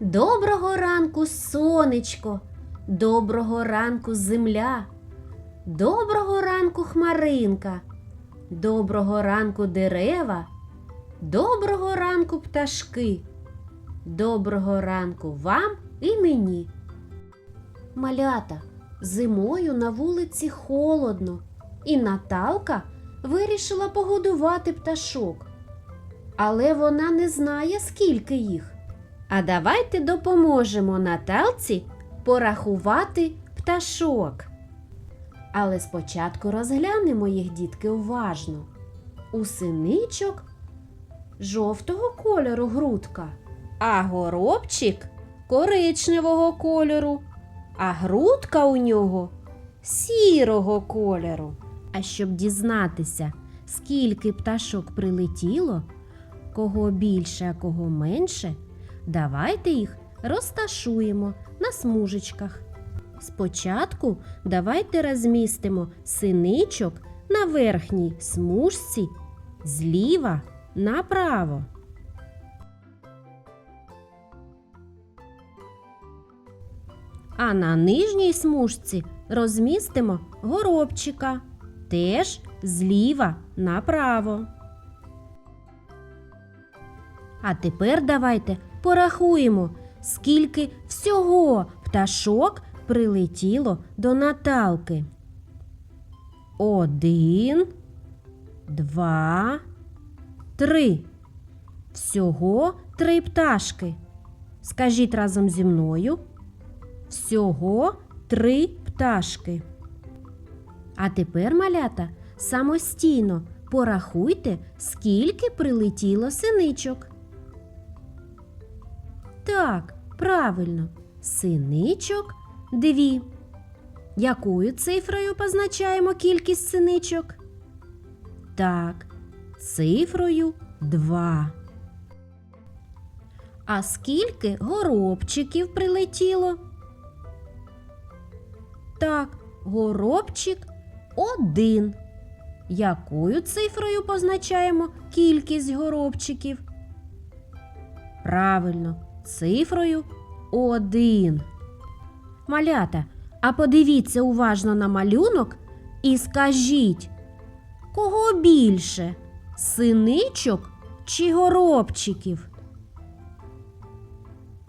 Доброго ранку, сонечко, доброго ранку, земля, доброго ранку, хмаринка, доброго ранку, дерева, доброго ранку, пташки, доброго ранку вам і мені. Малята, зимою на вулиці холодно, і Наталка вирішила погодувати пташок. Але вона не знає, скільки їх. А давайте допоможемо Наталці порахувати пташок. Але спочатку розглянемо їх, дітки, уважно. У синичок жовтого кольору грудка, а горобчик коричневого кольору, а грудка у нього сірого кольору. А щоб дізнатися, скільки пташок прилетіло, кого більше, а кого менше, давайте їх розташуємо на смужечках. Спочатку давайте розмістимо синичок на верхній смужці зліва направо. А на нижній смужці розмістимо горобчика теж зліва направо. А тепер давайте порахуємо, скільки всього пташок прилетіло до Наталки. Один, два, три. Всього три пташки. Скажіть разом зі мною. Всього три пташки. А тепер, малята, самостійно порахуйте, скільки прилетіло синичок. Так, правильно, синичок дві. Якою цифрою позначаємо кількість синичок? Так, цифрою два. А скільки горобчиків прилетіло? Так, горобчик один. Якою цифрою позначаємо кількість горобчиків? Правильно, цифрою один. Малята, а подивіться уважно на малюнок і скажіть, кого більше? Синичок чи горобчиків?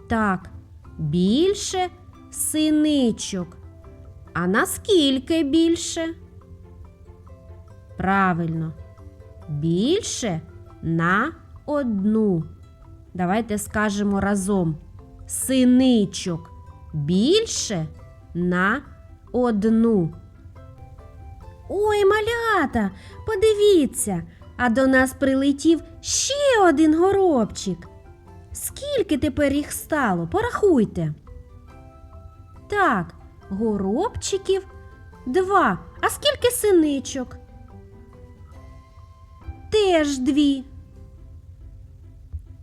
Так, більше синичок. А наскільки більше? Правильно. Більше на одну. Давайте скажемо разом. Синичок більше на одну. Ой, малята, подивіться, а до нас прилетів ще один горобчик. Скільки тепер їх стало? Порахуйте. Так, горобчиків два. А скільки синичок? Теж дві.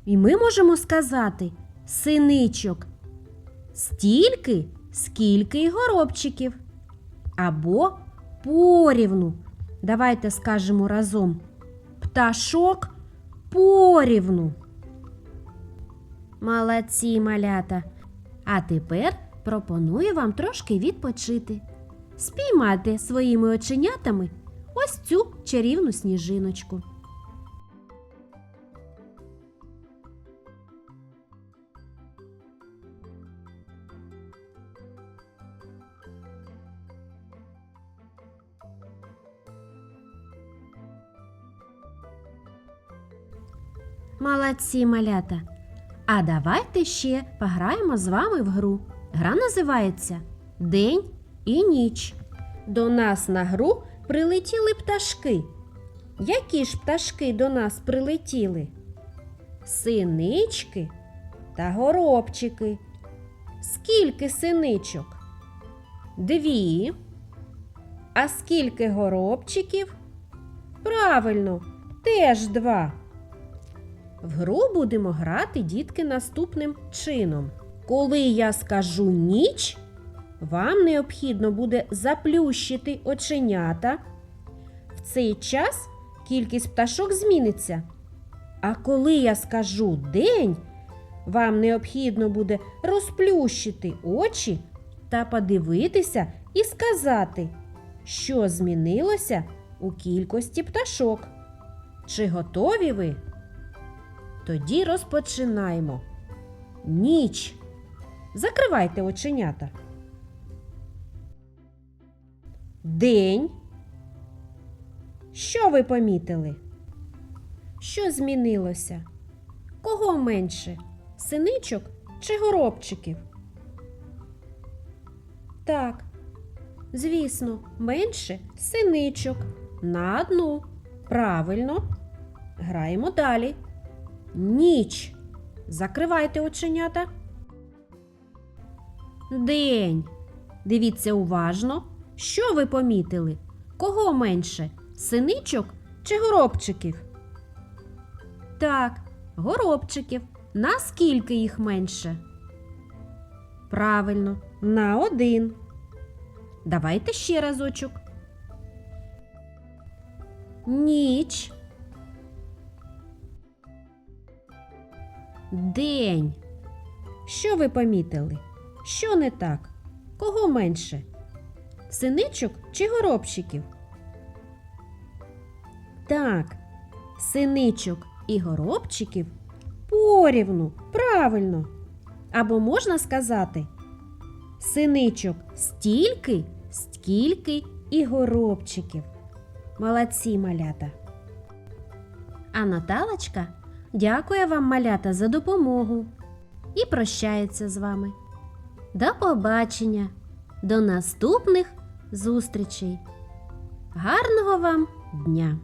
І ми можемо сказати синичок стільки, скільки й горобчиків. Або порівну. Давайте скажемо разом. Пташок порівну. Молодці малята. А тепер пропоную вам трошки відпочити. Спіймати своїми оченятами ось цю чарівну сніжиночку. Молодці малята. А давайте ще пограємо з вами в гру. Гра називається День і ніч. До нас на гру прилетіли пташки. Які ж пташки до нас прилетіли? Синички та горобчики. Скільки синичок? Дві. А скільки горобчиків? Правильно, теж два. В гру будемо грати дітки наступним чином. Коли я скажу ніч, вам необхідно буде заплющити оченята. В цей час кількість пташок зміниться. А коли я скажу день, Вам необхідно буде розплющити очі та подивитися і сказати, що змінилося у кількості пташок. Чи готові ви? Тоді розпочинаємо. Ніч. Закривайте оченята. День. Що ви помітили? Що змінилося? Кого менше? Синичок чи горобчиків? Так, звісно, менше синичок. На одну. Правильно. Граємо далі. Ніч. Закривайте оченята. День. Дивіться уважно. Що ви помітили? Кого менше? Синичок чи горобчиків? Так, горобчиків. Наскільки їх менше? Правильно, на один. Давайте ще разочок. Ніч. День. Що ви помітили? Що не так? Кого менше? Синичок чи горобчиків? Так, синичок і горобчиків порівну, правильно. Або можна сказати, синичок стільки, стільки і горобчиків. Молодці малята. А Наталочка дякує вам, малята, за допомогу і прощається з вами. До побачення, до наступних зустрічей. Гарного вам дня!